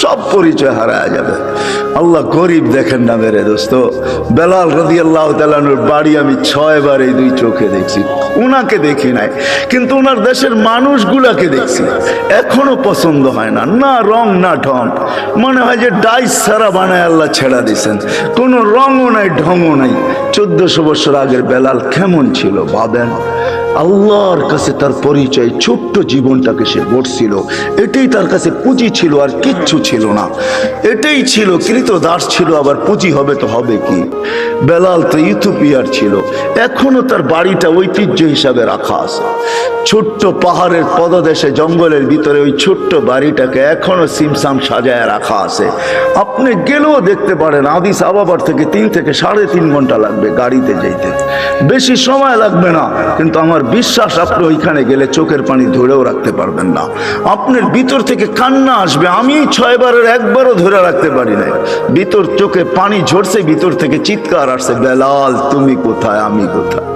সব পরিচয় হারায় যাবে। আল্লাহ গরিব দেখেন না মেরে দোস্ত। বেলাল রদি আল্লাহ তালানুর বাড়ি আমি ছয় বার এই দুই চোখে দেখছি। ওনাকে দেখি নাই, কিন্তু ওনার দেশের মানুষগুলাকে দেখছি। এখনও পছন্দ হয় না না রং, না ঢং। মনে হয় যে ডাইস সারা বানায় আল্লাহ ছেড়া দিছেন কোনো রঙও নাই, ঢঙও নাই। চোদ্দশো বছর আগের বেলাল কেমন ছিল, ভাবেন? আল্লাহর কাছে তার পরিচয়, ছোট্ট জীবনটাকে সে গড়ছিল। এটাই তার কাছে পুঁজি ছিল আর কিচ্ছু ছিল না। এটাই ছিল কৃত দাস ছিল, আবার পুঁজি হবে তো হবে কি? বেলাল তো ইথোপিয়ার ছিল। এখনও তার বাড়িটা ঐতিহ্য হিসাবে রাখা আছে। ছোট্ট পাহাড়ের পদদেশে, জঙ্গলের ভিতরে ওই ছোট্ট বাড়িটাকে এখনও সিমসাম সাজায় রাখা আছে। আপনি গেলেও দেখতে পারেন, আদিস আবাবার থেকে তিন থেকে সাড়ে তিন ঘণ্টা লাগবে গাড়িতে যেতে বেশি সময় লাগবে না। কিন্তু আমার বিশ্বাস, আপনি ওইখানে গেলে চোখের পানি ধরেও রাখতে পারবেন না। আপনার ভিতর থেকে কান্না আসবে আমি ছয়বারের একবারও ধরে রাখতে পারি না ভিতর চোখে পানি ঝরছে, ভিতর থেকে চিৎকার আসছে, বেলাল, তুমি কোথায়, আমি কোথায়?